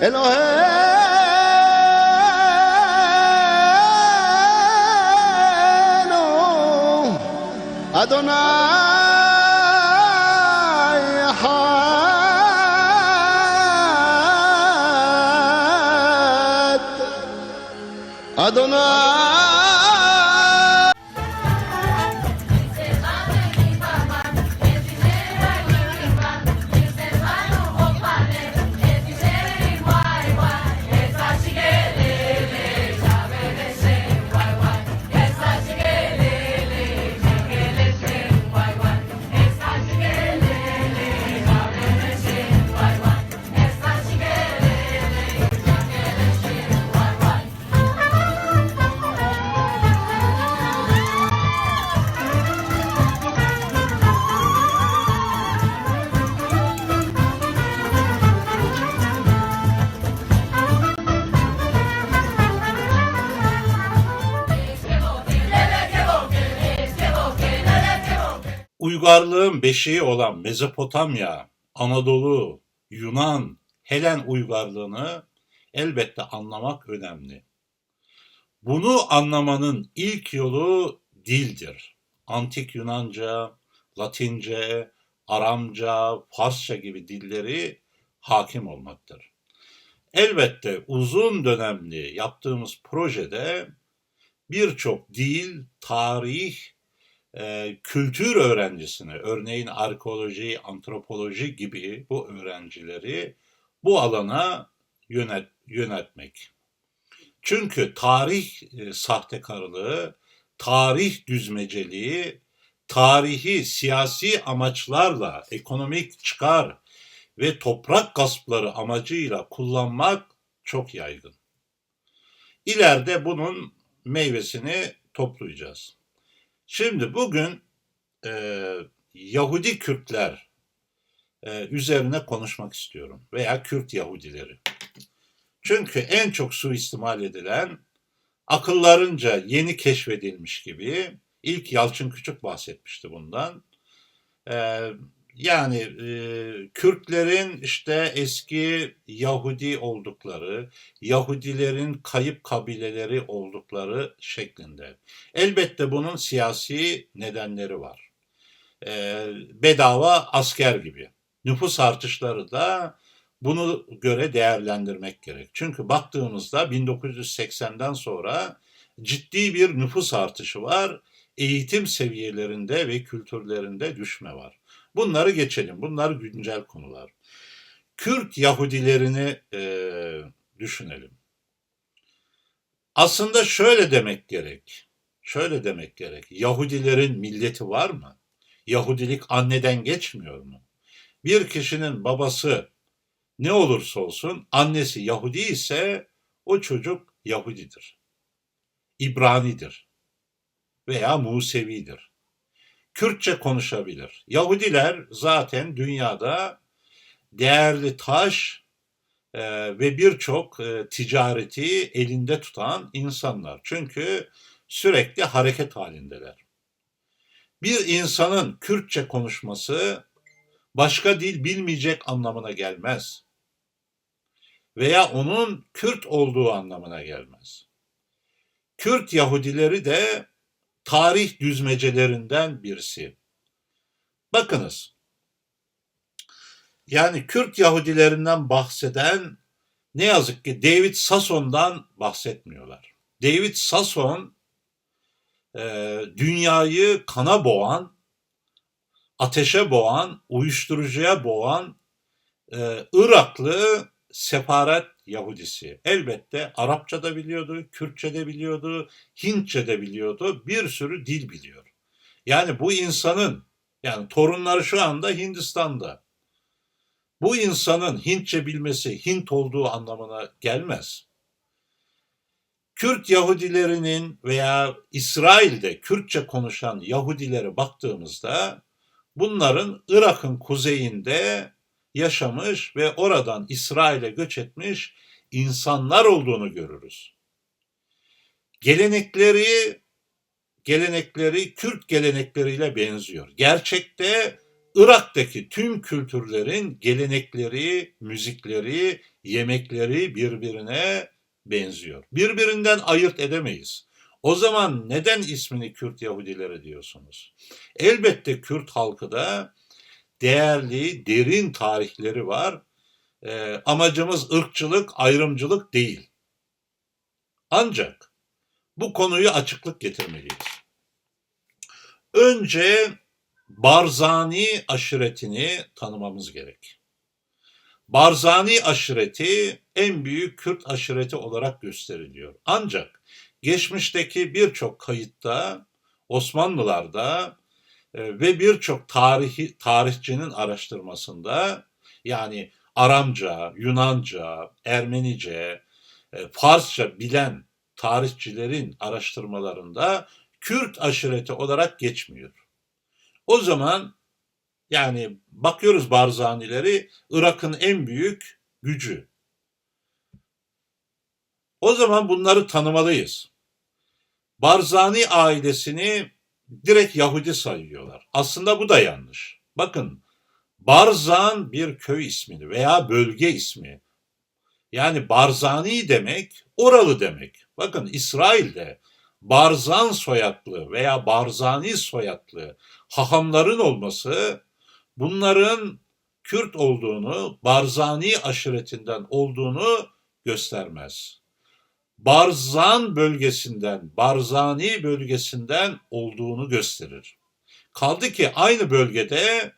Eloheinu Adonai Echad Adonai. Uygarlığın beşiği olan Mezopotamya, Anadolu, Yunan, Helen uygarlığını elbette anlamak önemli. Bunu anlamanın ilk yolu dildir. Antik Yunanca, Latince, Aramca, Farsça gibi dilleri hakim olmaktır. Elbette uzun dönemli yaptığımız projede birçok dil, tarih, e, kültür öğrencisini, örneğin arkeoloji, antropoloji gibi bu öğrencileri bu alana yönet, yönetmek. Çünkü tarih e, sahtekarlığı, tarih düzmeceliği, tarihi siyasi amaçlarla, ekonomik çıkar ve toprak gaspları amacıyla kullanmak çok yaygın. İleride bunun meyvesini toplayacağız. Şimdi bugün e, Yahudi Kürtler e, üzerine konuşmak istiyorum veya Kürt Yahudileri. Çünkü en çok suistimal edilen akıllarınca yeni keşfedilmiş gibi ilk Yalçın Küçük bahsetmişti bundan. E, yani e, Kürtlerin işte eski Yahudi oldukları, Yahudilerin kayıp kabileleri oldukları şeklinde. Elbette bunun siyasi nedenleri var. E, bedava asker gibi. Nüfus artışları da bunu göre değerlendirmek gerek. Çünkü baktığımızda 1980'den sonra ciddi bir nüfus artışı var. Eğitim seviyelerinde ve kültürlerinde düşme var. Bunları geçelim. Bunlar güncel konular. Kürt Yahudilerini e, düşünelim. Aslında şöyle demek gerek. Şöyle demek gerek. Yahudilerin milleti var mı? Yahudilik anneden geçmiyor mu? Bir kişinin babası ne olursa olsun annesi Yahudi ise o çocuk Yahudidir. İbranidir veya Musevidir. Kürtçe konuşabilir. Yahudiler zaten dünyada değerli taş e, ve birçok e, ticareti elinde tutan insanlar. Çünkü sürekli hareket halindeler. Bir insanın Kürtçe konuşması başka dil bilmeyecek anlamına gelmez. Veya onun Kürt olduğu anlamına gelmez. Kürt Yahudileri de tarih düzmecelerinden birisi. Bakınız, yani Kürt Yahudilerinden bahseden ne yazık ki David Sasson'dan bahsetmiyorlar. David Sasson e, dünyayı kana boğan, ateşe boğan, uyuşturucuya boğan e, Iraklı sefaret Yahudisi. Elbette Arapça da biliyordu, Kürtçe de biliyordu, Hintçe de biliyordu, bir sürü dil biliyor. Yani bu insanın, yani torunları şu anda Hindistan'da. Bu insanın Hintçe bilmesi Hint olduğu anlamına gelmez. Kürt Yahudilerinin veya İsrail'de Kürtçe konuşan Yahudilere baktığımızda bunların Irak'ın kuzeyinde yaşamış ve oradan İsrail'e göç etmiş insanlar olduğunu görürüz. Gelenekleri gelenekleri Kürt gelenekleriyle benziyor. Gerçekte Irak'taki tüm kültürlerin gelenekleri, müzikleri, yemekleri birbirine benziyor. Birbirinden ayırt edemeyiz. O zaman neden ismini Kürt Yahudileri diyorsunuz? Elbette Kürt halkı da değerli, derin tarihleri var. Ee, amacımız ırkçılık, ayrımcılık değil. Ancak bu konuyu açıklık getirmeliyiz. Önce Barzani aşiretini tanımamız gerek. Barzani aşireti en büyük Kürt aşireti olarak gösteriliyor. Ancak geçmişteki birçok kayıtta Osmanlılarda e, ve birçok tarihi tarihçinin araştırmasında yani Aramca, Yunanca, Ermenice, e, Farsça bilen tarihçilerin araştırmalarında Kürt aşireti olarak geçmiyor. O zaman yani bakıyoruz Barzanileri Irak'ın en büyük gücü. O zaman bunları tanımalıyız. Barzani ailesini direkt Yahudi sayıyorlar. Aslında bu da yanlış. Bakın Barzan bir köy ismini veya bölge ismi. Yani Barzani demek oralı demek. Bakın İsrail'de Barzan soyadlı veya Barzani soyadlı hahamların olması bunların Kürt olduğunu, Barzani aşiretinden olduğunu göstermez. Barzan bölgesinden, Barzani bölgesinden olduğunu gösterir. Kaldı ki aynı bölgede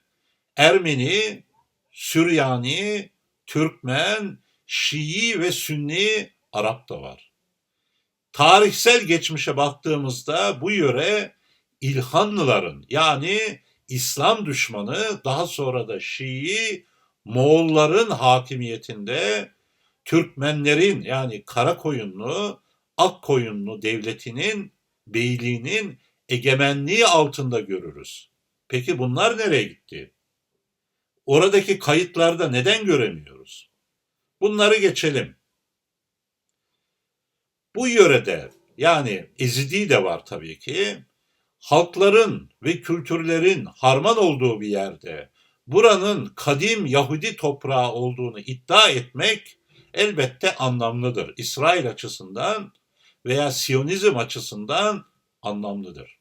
Ermeni, Süryani, Türkmen, Şii ve Sünni Arap da var. Tarihsel geçmişe baktığımızda bu yöre İlhanlıların yani İslam düşmanı daha sonra da Şii Moğolların hakimiyetinde Türkmenlerin yani Karakoyunlu, Akkoyunlu devletinin, beyliğinin egemenliği altında görürüz. Peki bunlar nereye gitti? Oradaki kayıtlarda neden göremiyoruz? Bunları geçelim. Bu yörede yani Ezidi de var tabii ki. Halkların ve kültürlerin harman olduğu bir yerde buranın kadim Yahudi toprağı olduğunu iddia etmek elbette anlamlıdır. İsrail açısından veya Siyonizm açısından anlamlıdır.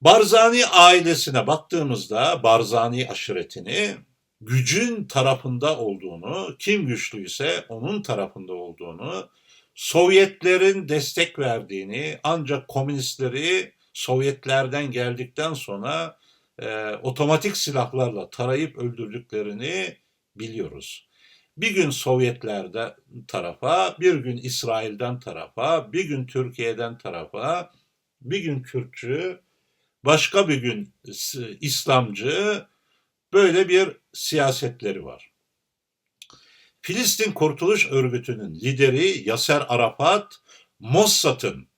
Barzani ailesine baktığımızda Barzani aşiretini gücün tarafında olduğunu, kim güçlüyse onun tarafında olduğunu, Sovyetlerin destek verdiğini ancak komünistleri Sovyetlerden geldikten sonra e, otomatik silahlarla tarayıp öldürdüklerini biliyoruz. Bir gün Sovyetlerden tarafa, bir gün İsrail'den tarafa, bir gün Türkiye'den tarafa, bir gün Kürtçü, başka bir gün İslamcı böyle bir siyasetleri var. Filistin Kurtuluş Örgütü'nün lideri Yaser Arafat, Mossad'ın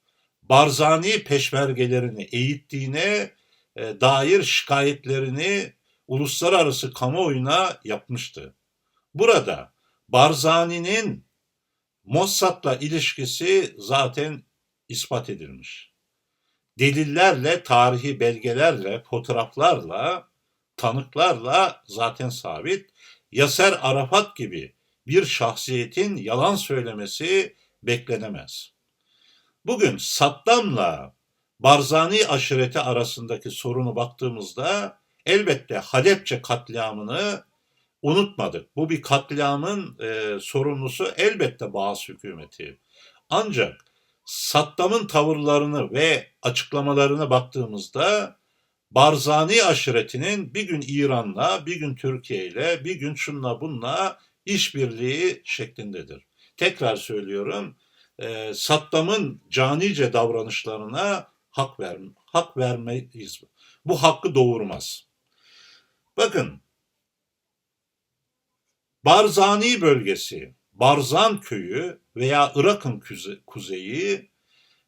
Barzani peşmergelerini eğittiğine e, dair şikayetlerini uluslararası kamuoyuna yapmıştı. Burada Barzani'nin Mossad'la ilişkisi zaten ispat edilmiş. Delillerle, tarihi belgelerle, fotoğraflarla, tanıklarla zaten sabit. Yaser Arafat gibi bir şahsiyetin yalan söylemesi beklenemez. Bugün Saddam'la Barzani aşireti arasındaki sorunu baktığımızda elbette Halepçe katliamını unutmadık. Bu bir katliamın e, sorumlusu elbette Bağız hükümeti. Ancak Saddam'ın tavırlarını ve açıklamalarına baktığımızda Barzani aşiretinin bir gün İran'la, bir gün Türkiye ile, bir gün şunla bunla işbirliği şeklindedir. Tekrar söylüyorum, e, Saddam'ın canice davranışlarına hak ver hak vermeyiz. Bu hakkı doğurmaz. Bakın, Barzani bölgesi, Barzan köyü veya Irak'ın kuzeyi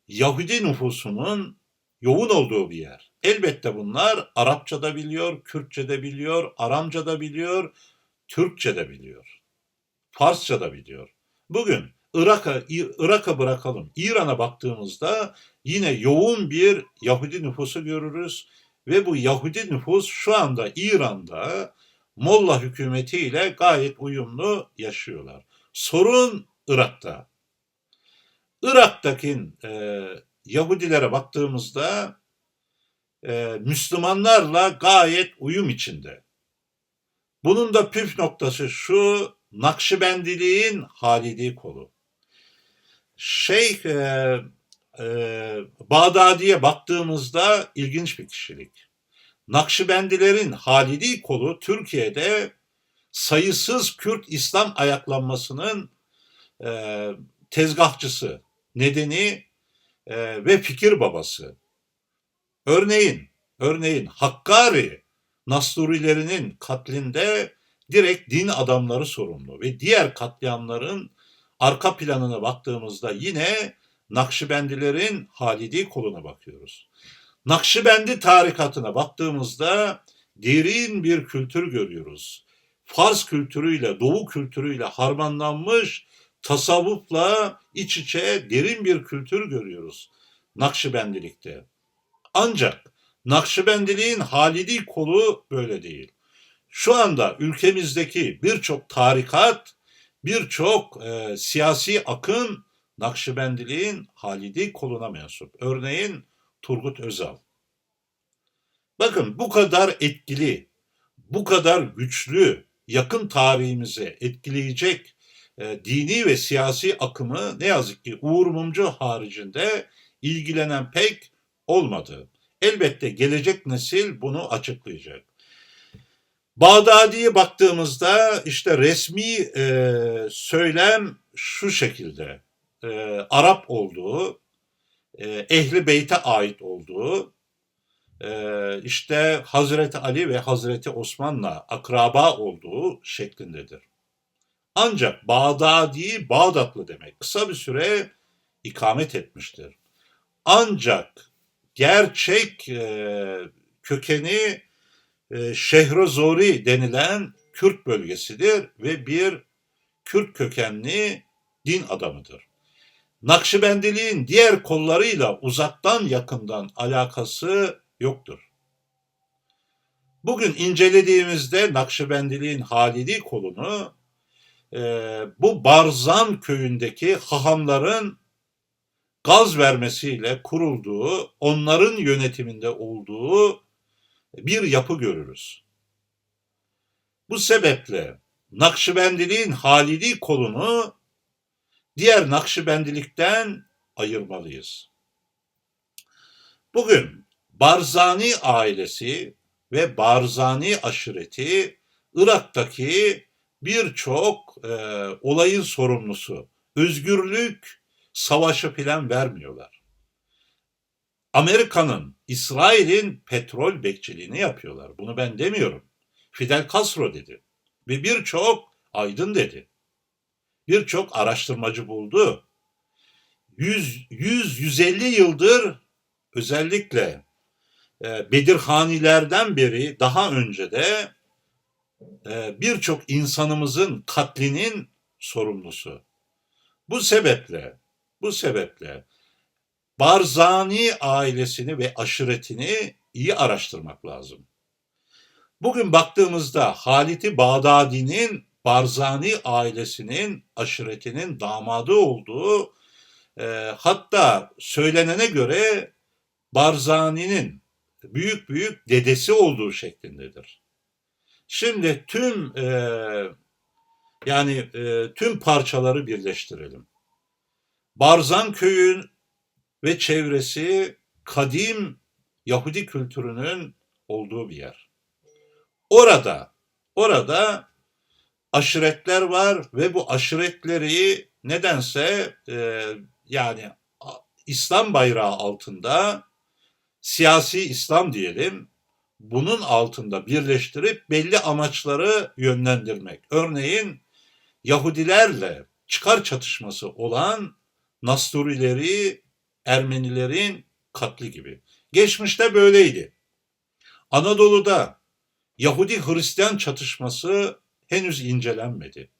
Yahudi nüfusunun yoğun olduğu bir yer. Elbette bunlar Arapça da biliyor, Kürtçe de biliyor, Aramca da biliyor, Türkçe de biliyor. Farsça da biliyor. Bugün Irak'a Irak'a bırakalım. İran'a baktığımızda yine yoğun bir Yahudi nüfusu görürüz. ve bu Yahudi nüfus şu anda İran'da Molla hükümetiyle gayet uyumlu yaşıyorlar. Sorun Irak'ta. Irak'taki e, Yahudilere baktığımızda e, Müslümanlarla gayet uyum içinde. Bunun da püf noktası şu, Nakşibendiliğin Halidi kolu. Şeyh e, e, Bağdadi'ye baktığımızda ilginç bir kişilik. Nakşibendilerin Halidi kolu Türkiye'de sayısız Kürt İslam ayaklanmasının e, tezgahçısı, nedeni e, ve fikir babası. Örneğin, örneğin Hakkari Nasturilerinin katlinde direkt din adamları sorumlu ve diğer katliamların arka planına baktığımızda yine Nakşibendilerin Halidi koluna bakıyoruz. Nakşibendi tarikatına baktığımızda derin bir kültür görüyoruz. Fars kültürüyle, Doğu kültürüyle harmanlanmış tasavvufla iç içe derin bir kültür görüyoruz Nakşibendilikte. Ancak Nakşibendiliğin Halidi kolu böyle değil. Şu anda ülkemizdeki birçok tarikat, birçok e, siyasi akım Nakşibendiliğin Halidi koluna mensup. Örneğin Turgut Özal. Bakın bu kadar etkili, bu kadar güçlü, yakın tarihimizi etkileyecek e, dini ve siyasi akımı ne yazık ki Uğur Mumcu haricinde ilgilenen pek olmadı. Elbette gelecek nesil bunu açıklayacak. Bağdadi'ye baktığımızda işte resmi e, söylem şu şekilde. E, Arap olduğu, Ehli Beyt'e ait olduğu, e, işte Hazreti Ali ve Hazreti Osman'la akraba olduğu şeklindedir. Ancak Bağdadi Bağdatlı demek. Kısa bir süre ikamet etmiştir. Ancak gerçek e, kökeni e, Şehrozori denilen Kürt bölgesidir ve bir Kürt kökenli din adamıdır. Nakşibendiliğin diğer kollarıyla uzaktan yakından alakası yoktur. Bugün incelediğimizde Nakşibendiliğin Halidi kolunu e, bu Barzan köyündeki hahamların gaz vermesiyle kurulduğu, onların yönetiminde olduğu bir yapı görürüz. Bu sebeple Nakşibendiliğin Halidi kolunu diğer Nakşibendilikten ayırmalıyız. Bugün Barzani ailesi ve Barzani aşireti Irak'taki birçok e, olayın sorumlusu. Özgürlük savaşı plan vermiyorlar. Amerika'nın, İsrail'in petrol bekçiliğini yapıyorlar. Bunu ben demiyorum. Fidel Castro dedi. Ve birçok aydın dedi. Birçok araştırmacı buldu. 100-150 yıldır özellikle e, Bedirhanilerden beri daha önce de e, birçok insanımızın katlinin sorumlusu. Bu sebeple, bu sebeple Barzani ailesini ve aşiretini iyi araştırmak lazım. Bugün baktığımızda Haliti Bağdadi'nin Barzani ailesinin aşiretinin damadı olduğu e, hatta söylenene göre Barzani'nin büyük büyük dedesi olduğu şeklindedir. Şimdi tüm e, yani e, tüm parçaları birleştirelim. Barzan köyün ve çevresi kadim Yahudi kültürünün olduğu bir yer. Orada, orada aşiretler var ve bu aşiretleri nedense e, yani İslam bayrağı altında siyasi İslam diyelim bunun altında birleştirip belli amaçları yönlendirmek. Örneğin Yahudilerle çıkar çatışması olan Nasturileri, Ermenilerin katli gibi. Geçmişte böyleydi. Anadolu'da Yahudi-Hristiyan çatışması henüz incelenmedi.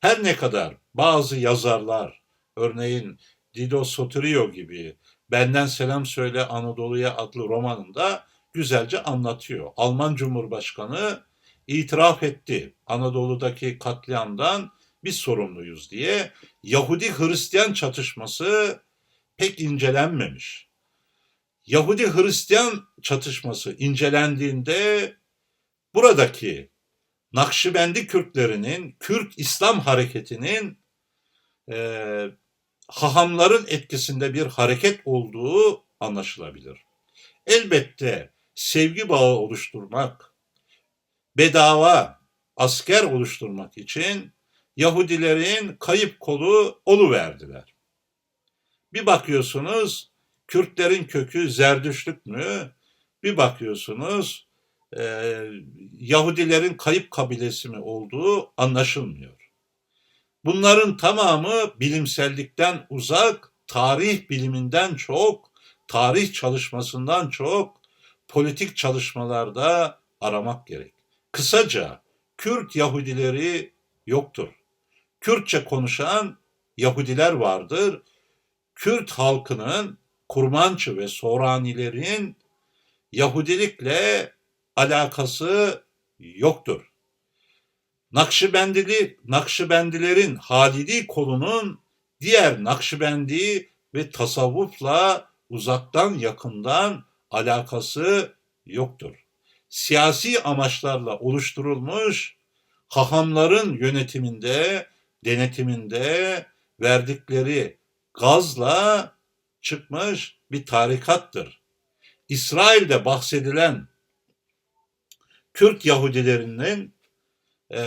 Her ne kadar bazı yazarlar, örneğin Dido Sotirio gibi Benden Selam Söyle Anadolu'ya adlı romanında güzelce anlatıyor. Alman Cumhurbaşkanı itiraf etti. Anadolu'daki katliamdan biz sorumluyuz diye. Yahudi Hristiyan çatışması pek incelenmemiş. Yahudi Hristiyan çatışması incelendiğinde buradaki Nakşibendi Kürtlerinin, Kürt İslam hareketinin e, hahamların etkisinde bir hareket olduğu anlaşılabilir. Elbette sevgi bağı oluşturmak, bedava asker oluşturmak için Yahudilerin kayıp kolu oluverdiler. Bir bakıyorsunuz Kürtlerin kökü Zerdüştlük mü? Bir bakıyorsunuz e, Yahudilerin kayıp kabilesi mi olduğu anlaşılmıyor. Bunların tamamı bilimsellikten uzak, tarih biliminden çok, tarih çalışmasından çok politik çalışmalarda aramak gerek. Kısaca Kürt Yahudileri yoktur. Kürtçe konuşan Yahudiler vardır. Kürt halkının Kurmançı ve Soranilerin Yahudilikle alakası yoktur. Nakşibendili, Nakşibendilerin Halidi kolunun diğer Nakşibendi ve tasavvufla uzaktan yakından alakası yoktur. Siyasi amaçlarla oluşturulmuş hahamların yönetiminde, denetiminde verdikleri gazla çıkmış bir tarikattır. İsrail'de bahsedilen Kürt Yahudilerinin e,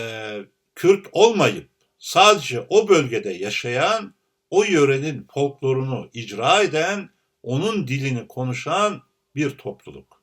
Kürt olmayıp sadece o bölgede yaşayan, o yörenin folklorunu icra eden, onun dilini konuşan bir topluluk.